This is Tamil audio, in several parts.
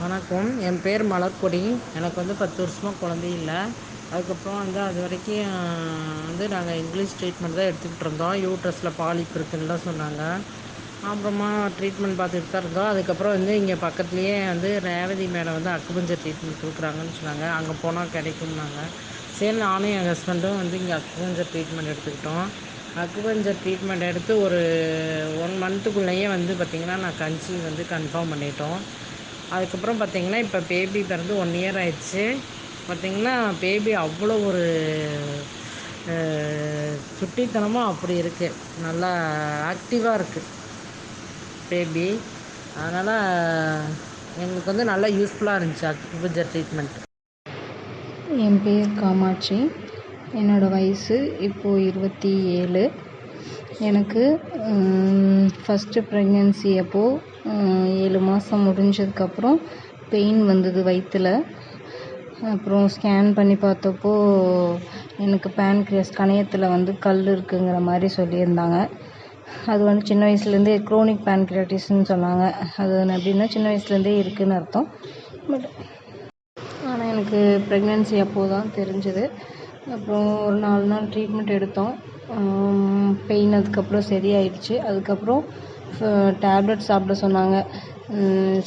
வணக்கம். என் பேர் மலர்கொடி. எனக்கு வந்து பத்து வருஷமாக குழந்தை இல்லை. அதுக்கப்புறம் வந்து அது வரைக்கும் வந்து நாங்கள் இங்கிலீஷ் ட்ரீட்மெண்ட் தான் எடுத்துக்கிட்டு இருந்தோம். யூட்ரஸில் பாலிப் இருக்குன்னுலாம் சொன்னாங்க. அப்புறமா ட்ரீட்மெண்ட் பார்த்துட்டு தான் இருந்தோம். அதுக்கப்புறம் வந்து இங்கே பக்கத்துலேயே வந்து ரேவதி மேடம் வந்து அக்குபஞ்சர் ட்ரீட்மெண்ட் கொடுக்குறாங்கன்னு சொன்னாங்க. அங்கே போனால் கிடைக்கும்னாங்க. சரி நானும் என் ஹஸ்பண்டும் வந்து இங்கே அக்குபஞ்சர் ட்ரீட்மெண்ட் எடுத்துக்கிட்டோம். அக்குபஞ்சர் ட்ரீட்மெண்ட் எடுத்து ஒரு ஒன் மந்த்துக்குள்ளேயே வந்து பார்த்திங்கன்னா நான் கன்சீவ் வந்து கன்ஃபார்ம் பண்ணிட்டோம். அதுக்கப்புறம் பார்த்திங்கன்னா இப்போ பேபி பிறந்து ஒன் இயர் ஆயிடுச்சு. பார்த்திங்கன்னா பேபி அவ்வளோ ஒரு சுட்டித்தனமாக அப்படி இருக்குது நல்லா ஆக்டிவாக இருக்குது பேபி அதனால் எங்களுக்கு வந்து நல்லா யூஸ்ஃபுல்லாக இருந்துச்சு அக்யூபஞ்சர் ட்ரீட்மெண்ட் என் பேர் காமாட்சி. என்னோடய வயசு இப்போது இருபத்தி ஏழு. எனக்கு ஃபஸ்ட்டு ப்ரெக்னென்சி அப்போது ஏழு மாதம் முடிஞ்சதுக்கப்புறம் பெயின் வந்தது வயிற்றுல அப்புறம் ஸ்கேன் பண்ணி பார்த்தப்போ எனக்கு பேன்க்ரியாஸ் கணையத்தில் வந்து கல் இருக்குங்கிற மாதிரி சொல்லியிருந்தாங்க. அது வந்து சின்ன வயசுலேருந்தே க்ரோனிக் பேன்க்ரியாட்டிஸ்ன்னு சொன்னாங்க. அது எப்படின்னா சின்ன வயசுலேருந்தே இருக்குதுன்னு அர்த்தம். பட் ஆனால் எனக்கு ப்ரெக்னென்சி அப்போது தான் தெரிஞ்சது. அப்புறம் ஒரு நாலு நாள் ட்ரீட்மெண்ட் எடுத்தோம். பெயின் அதுக்கப்புறம் சரியாயிடுச்சு. அதுக்கப்புறம் டேப்லெட் சாப்பிட சொன்னாங்க.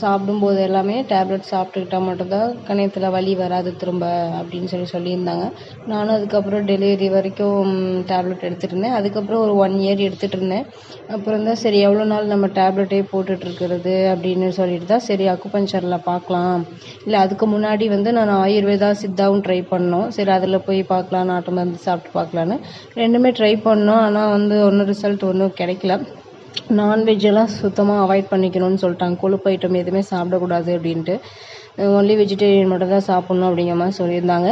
சாப்பிடும்போது எல்லாமே டேப்லெட் சாப்பிட்டுக்கிட்டா மட்டும்தான் கணையத்தில் வலி வராது திரும்ப அப்படின்னு சொல்லி சொல்லியிருந்தாங்க. நானும் அதுக்கப்புறம் டெலிவரி வரைக்கும் டேப்லெட் எடுத்துகிட்டு இருந்தேன் அதுக்கப்புறம் ஒரு ஒன் இயர் எடுத்துகிட்டு இருந்தேன் அப்புறம் தான் சரி எவ்வளோ நாள் நம்ம டேப்லெட்டே போட்டுட்ருக்கிறது அப்படின்னு சொல்லிட்டு தான் சரி அக்குபஞ்சரில் பார்க்கலாம். இல்லை அதுக்கு முன்னாடி வந்து நான் ஆயுர்வேதா சித்தாவும் ட்ரை பண்ணோம். சரி அதில் போய் பார்க்கலாம் நாட்டு மருந்து சாப்பிட்டு பார்க்கலான்னு. ரெண்டுமே ட்ரை பண்ணோம். ஆனால் வந்து ஒன்றும் ரிசல்ட் ஒன்றும் கிடைக்கல. நான்வெஜ்ஜெல்லாம் சுத்தமாக அவாய்ட் பண்ணிக்கணும்னு சொல்லிட்டாங்க. கொழுப்பு ஐட்டம் எதுவுமே சாப்பிடக்கூடாது அப்படின்ட்டு. ஒன்லி வெஜிடேரியன் மட்டும் தான் சாப்பிட்ணும் அப்படிங்கிற மாதிரி சொல்லியிருந்தாங்க.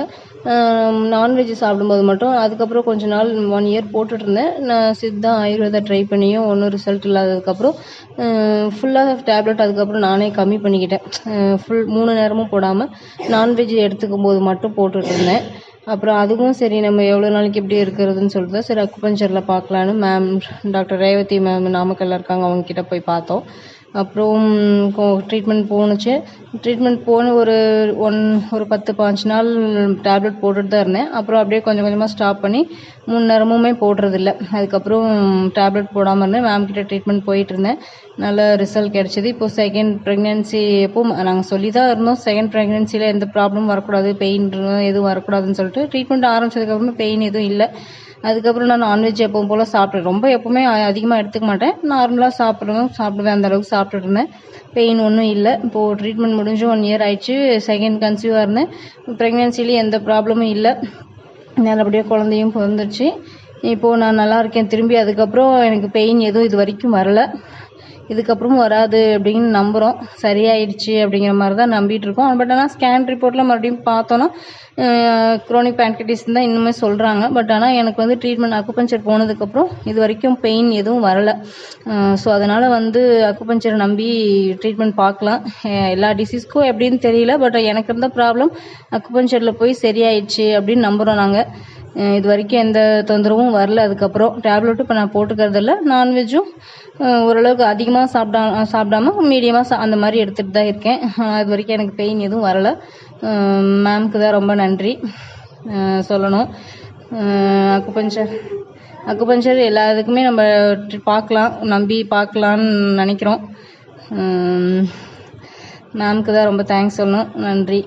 நான்வெஜ் சாப்பிடும்போது மட்டும் அதுக்கப்புறம் கொஞ்ச நாள் ஒன் இயர் போட்டுட்ருந்தேன் நான் சித்தா ஆயுர்வேதா ட்ரை பண்ணியும் ஒன்றும் ரிசல்ட் இல்லாததுக்கப்புறம் ஃபுல்லாக டேப்லெட் அதுக்கப்புறம் நானே கம்மி பண்ணிக்கிட்டேன். ஃபுல் மூணு நேரமும் போடாமல் நான்வெஜ் எடுத்துக்கும் போது மட்டும் போட்டுட்ருந்தேன் அப்புறம் அதுவும் சரி நம்ம எவ்வளோ நாளைக்கு இப்படி இருக்கிறதுன்னு சொல்லிட்டு தான் சரி அக்குபஞ்சரில் பார்க்கலான்னு மேம் டாக்டர் ரேவதி மேம் நாமக்கல்லில் இருக்காங்க அவங்கக்கிட்ட போய் பார்த்தோம். அப்புறம் ட்ரீட்மெண்ட் போணுச்சு. ட்ரீட்மெண்ட் போன ஒரு ஒன் ஒரு பத்து பாஞ்சு நாள் டேப்லெட் போட்டுட்டு தான் இருந்தேன். அப்புறம் அப்படியே கொஞ்சம் கொஞ்சமாக ஸ்டாப் பண்ணி மூணு நேரமுமே போடுறதில்ல. அதுக்கப்புறம் டேப்லெட் போடாமல் இருந்தேன். மேம் கிட்ட ட்ரீட்மெண்ட் போயிட்டு இருந்தேன். நல்ல ரிசல்ட் கிடச்சிது. இப்போ செகண்ட் ப்ரெக்னென்சி எப்போ நாங்கள் சொல்லி தான் இருந்தோம். செகண்ட் ப்ரெக்னென்சியில் எந்த ப்ராப்ளமும் வரக்கூடாது பெயின் எதுவும் வரக்கூடாதுன்னு சொல்லிட்டு ட்ரீட்மெண்ட் ஆரம்பிச்சதுக்கப்புறமா பெயின் எதுவும் இல்லை. அதுக்கப்புறம் நான் நான்வெஜ் எப்பவும் போல் சாப்பிட்றேன் ரொம்ப எப்போவுமே அதிகமாக எடுத்துக்க மாட்டேன். நார்மலாக சாப்பிடுவேன். சாப்பிடுவேன். அந்தளவுக்கு சாப்பிட்டுட்டு இருந்தேன். பெயின் ஒன்றும் இல்லை. இப்போது ட்ரீட்மெண்ட் முடிஞ்சு ஒன் இயர் ஆயிடுச்சு. செகண்ட் கன்சீவாக இருந்தேன். ப்ரெக்னென்சிலேயும் எந்த ப்ராப்ளமும் இல்லை. நல்லபடியாக குழந்தையும் பிறந்துருச்சு. இப்போது நான் நல்லா இருக்கேன். திரும்பி அதுக்கப்புறம் எனக்கு பெயின் எதுவும் இது வரைக்கும் வரல. இதுக்கப்புறம் வராது அப்படின்னு நம்புகிறோம் சரியாயிடுச்சு அப்படிங்கிற மாதிரி தான் நம்பிட்டு இருக்கோம் பட் ஆனால் ஸ்கேன் ரிப்போர்ட்டில் மறுபடியும் பார்த்தோன்னா குரோனிக் பேன்கிட்டிஸ் தான் இன்னுமே சொல்கிறாங்க பட் ஆனால் எனக்கு வந்து ட்ரீட்மெண்ட் அக்குபஞ்சர் போனதுக்கப்புறம் இது வரைக்கும் பெயின் எதுவும் வரலை. ஸோ அதனால் வந்து அக்குபஞ்சரை நம்பி ட்ரீட்மெண்ட் பார்க்கலாம். எல்லா டிசீஸ்க்கும் எப்படின்னு தெரியல. பட் எனக்கு இருந்த ப்ராப்ளம் அக்குபஞ்சரில் போய் சரியாயிடுச்சு அப்படின்னு நம்புகிறோம் நாங்கள் இது வரைக்கும் எந்த தொந்தரவும் வரல. அதுக்கப்புறம் டேப்லெட்டும் இப்போ நான் போட்டுக்கிறதில்ல. நான்வெஜ்ஜும் ஓரளவுக்கு அதிகமாக சாப்பிடா சாப்பிடாம மீடியமாக சா அந்த மாதிரி எடுத்துகிட்டு தான் இருக்கேன். அது வரைக்கும் எனக்கு பெயின் எதுவும் வரலை. மேம்க்கு தான் ரொம்ப நன்றி. சொல்லணும். அக்குபஞ்சர் அக்குபஞ்சர் எல்லா இதுக்குமே நம்ம பார்க்கலாம். நம்பி பார்க்கலான்னு நினைக்கிறோம். மேம்க்கு தான் ரொம்ப தேங்க்ஸ் சொல்லணும். நன்றி.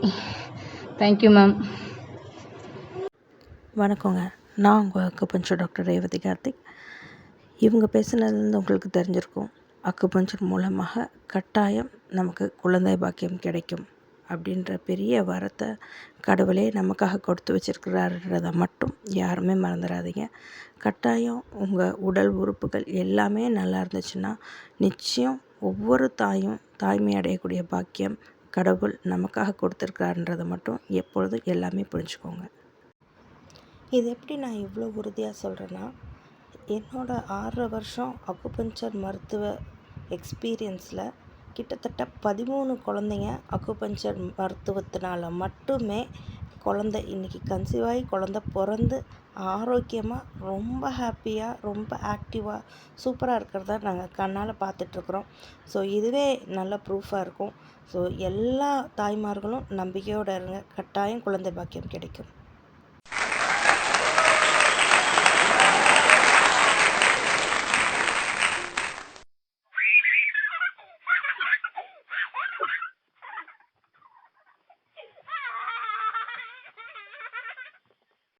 தேங்க்யூ மேம் வணக்கங்க. நான் உங்கள் அக்குபஞ்சர் டாக்டர் ரேவதி கார்த்திக். இவங்க பேசுனதுலேருந்து உங்களுக்கு தெரிஞ்சிருக்கும். அக்குபஞ்சர் மூலமாக கட்டாயம் நமக்கு குழந்தை பாக்கியம் கிடைக்கும் அப்படின்ற பெரிய வரத்தை கடவுளே நமக்காக கொடுத்து வச்சிருக்கிறாருன்றதை மட்டும் யாருமே மறந்துடாதீங்க. கட்டாயம் உங்கள் உடல் உறுப்புகள் எல்லாமே நல்லா இருந்துச்சுன்னா நிச்சயம் ஒவ்வொரு தாயும் தாய்மை அடையக்கூடிய பாக்கியம் கடவுள் நமக்காக கொடுத்துருக்காருன்றதை மட்டும் எப்பொழுதும் எல்லாமே புரிஞ்சுக்கோங்க. இது எப்படி நான் இவ்வளோ உறுதியாக சொல்கிறேன்னா என்னோடய ஆறரை வருஷம் அக்குபஞ்சர் மருத்துவ எக்ஸ்பீரியன்ஸில் கிட்டத்தட்ட பதிமூணு குழந்தைங்க அக்குபஞ்சர் மருத்துவத்தினால் மட்டுமே குழந்த இன்றைக்கி கன்சீவ் ஆகி குழந்த பிறந்து ஆரோக்கியமாக ரொம்ப ஹாப்பியாக ரொம்ப ஆக்டிவாக சூப்பராக இருக்கிறத நாங்கள் கண்ணால் பார்த்துட்ருக்குறோம் ஸோ இதுவே நல்ல ப்ரூஃபாக இருக்கும். ஸோ எல்லா தாய்மார்களும் நம்பிக்கையோடு இருங்க. கட்டாயம் குழந்தை பாக்கியம் கிடைக்கும்.